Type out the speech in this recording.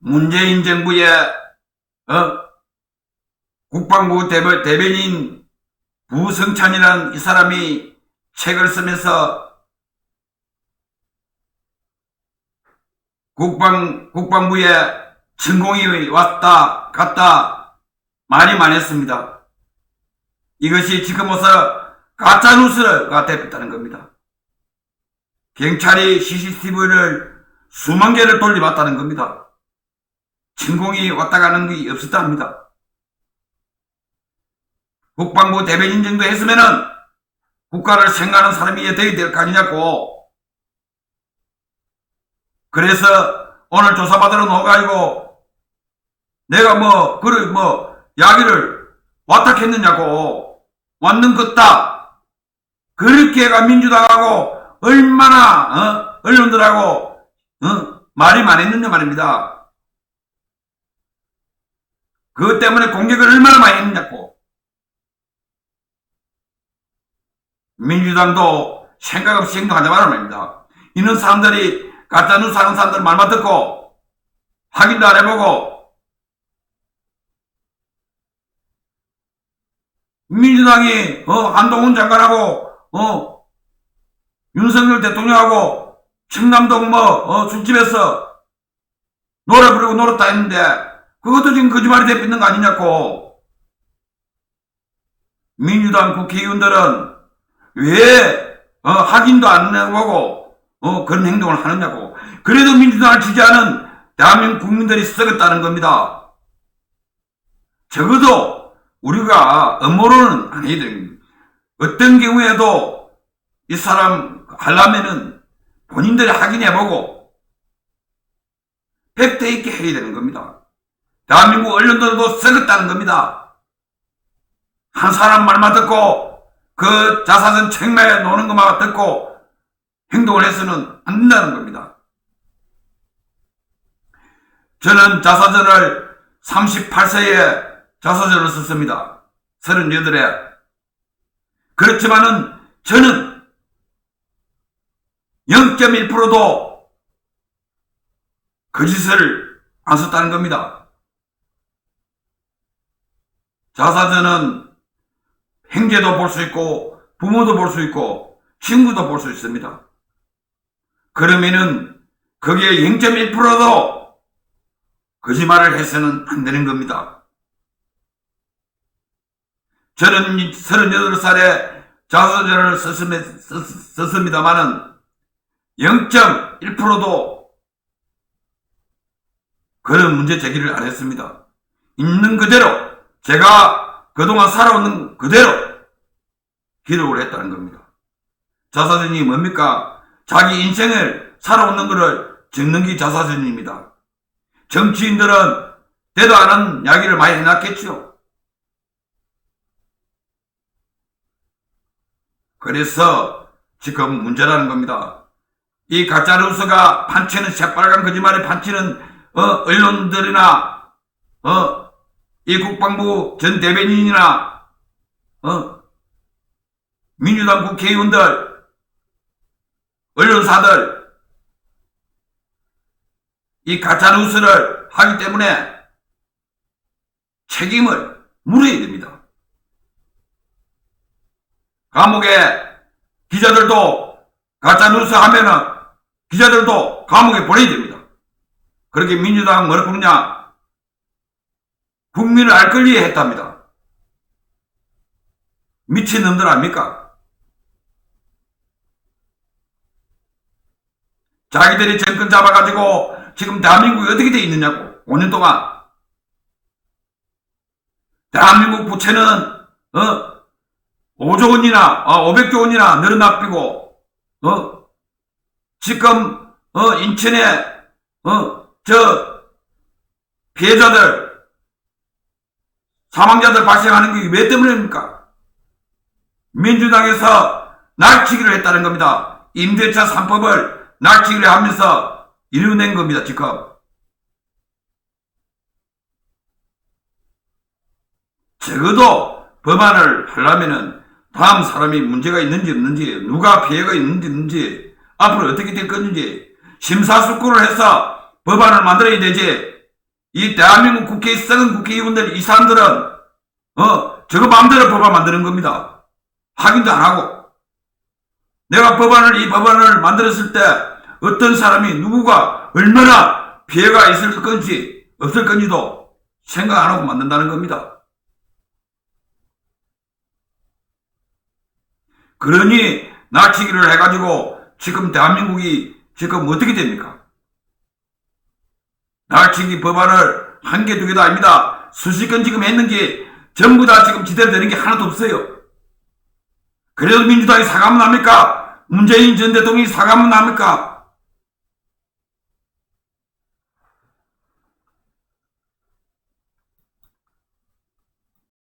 문재인 정부의 어? 국방부 대변, 대변인 부성찬이라는 이 사람이 책을 쓰면서 국방, 국방부에 침공이 왔다 갔다 많이 많이 했습니다. 이것이 지금부터 가짜 뉴스가 됐다는 겁니다. 경찰이 CCTV를 수만 개를 돌려봤다는 겁니다. 침공이 왔다 가는 게 없었다 합니다. 국방부 대변인 정도 했으면은 국가를 생각하는 사람이 돼야 될 거 아니냐고. 그래서 오늘 조사받으러 나가지고 내가 뭐, 그래, 뭐, 야기를 왔다 했느냐고. 왔는 것다. 그렇게 해가 민주당하고 얼마나, 어? 언론들하고, 어? 말이 많았느냐 말입니다. 그것 때문에 공격을 얼마나 많이 했느냐고. 민주당도 생각 없이 행동하자 말입니다. 이런 사람들이 가짜 뉴스 하는 사람들 말만 듣고 확인도 안 해보고 민주당이 어, 한동훈 장관하고 어, 윤석열 대통령하고 청남동 뭐 어, 술집에서 노래 부르고 놀았다 했는데 그것도 지금 거짓말이 있는 거 아니냐고 민주당 국회의원들은 왜 어, 확인도 안 해보고 어, 그런 행동을 하느냐고 그래도 민주당을 지지하는 대한민국 국민들이 썩었다는 겁니다. 적어도 우리가 해야 됩니다. 어떤 경우에도 이 사람 하려면은 본인들이 확인해보고 팩트 있게 해야 되는 겁니다. 대한민국 언론들도 썩었다는 겁니다. 한 사람 말만 듣고 그 자사전 책매에 노는 것만 듣고 행동을 해서는 안 된다는 겁니다. 저는 자사전을 38세에 자사전을 썼습니다. 38에. 그렇지만은 저는 0.1%도 거짓을 안 썼다는 겁니다. 자사전은 형제도 볼 수 있고 부모도 볼 수 있고 친구도 볼 수 있습니다. 그러면은 거기에 0.1%도 거짓말을 해서는 안 되는 겁니다. 저는 38살에 자서전을 썼습니다만은 0.1%도 그런 문제 제기를 안 했습니다. 있는 그대로 제가 그동안 살아오는 그대로 기록을 했다는 겁니다. 자사전이 뭡니까? 자기 인생을 살아오는 것을 적는 게 자사전입니다. 정치인들은 대도 않은 이야기를 많이 해놨겠죠. 그래서 지금 문제라는 겁니다. 이 가짜뉴스가 판치는 새빨간 거짓말에 판치는 어, 언론들이나 어, 이 국방부 전 대변인이나 어, 민주당 국회의원들 언론사들 이 가짜 뉴스를 하기 때문에 책임을 물어야 됩니다. 감옥에 기자들도 가짜 뉴스 하면은 기자들도 감옥에 보내야 됩니다. 그렇게 민주당 뭐라 그러냐? 국민을 알 권리에 했답니다. 미친 놈들 아닙니까? 자기들이 정권 잡아가지고 지금 대한민국이 어떻게 돼 있느냐고. 5년 동안. 대한민국 부채는 어? 5조 원이나 어, 500조 원이나 늘어납히고 어? 지금 어 인천에 어저 피해자들 사망자들 발생하는 게 왜 때문입니까? 민주당에서 날치기를 했다는 겁니다. 임대차 3법을 날치기를 하면서 이뤄낸 겁니다, 지금. 적어도 법안을 하려면은 다음 사람이 문제가 있는지 없는지, 누가 피해가 있는지 없는지, 앞으로 어떻게 될 건지, 심사숙고를 해서 법안을 만들어야 되지, 이 대한민국 국회에 썩은 국회의원들, 이 사람들은, 어, 저거 마음대로 법안 만드는 겁니다. 확인도 안 하고. 내가 법안을, 이 법안을 만들었을 때 어떤 사람이 누구가 얼마나 피해가 있을 건지, 없을 건지도 생각 안 하고 만든다는 겁니다. 그러니 나치기를 해가지고 지금 대한민국이 지금 어떻게 됩니까? 나치기 법안을 한 개, 두 개도 아닙니다. 수십 건 지금 했는 게 전부 다 지금 지대로 되는 게 하나도 없어요. 그래도 민주당이 사과하면 합니까? 문재인 전 대통령이 사과하면 합니까?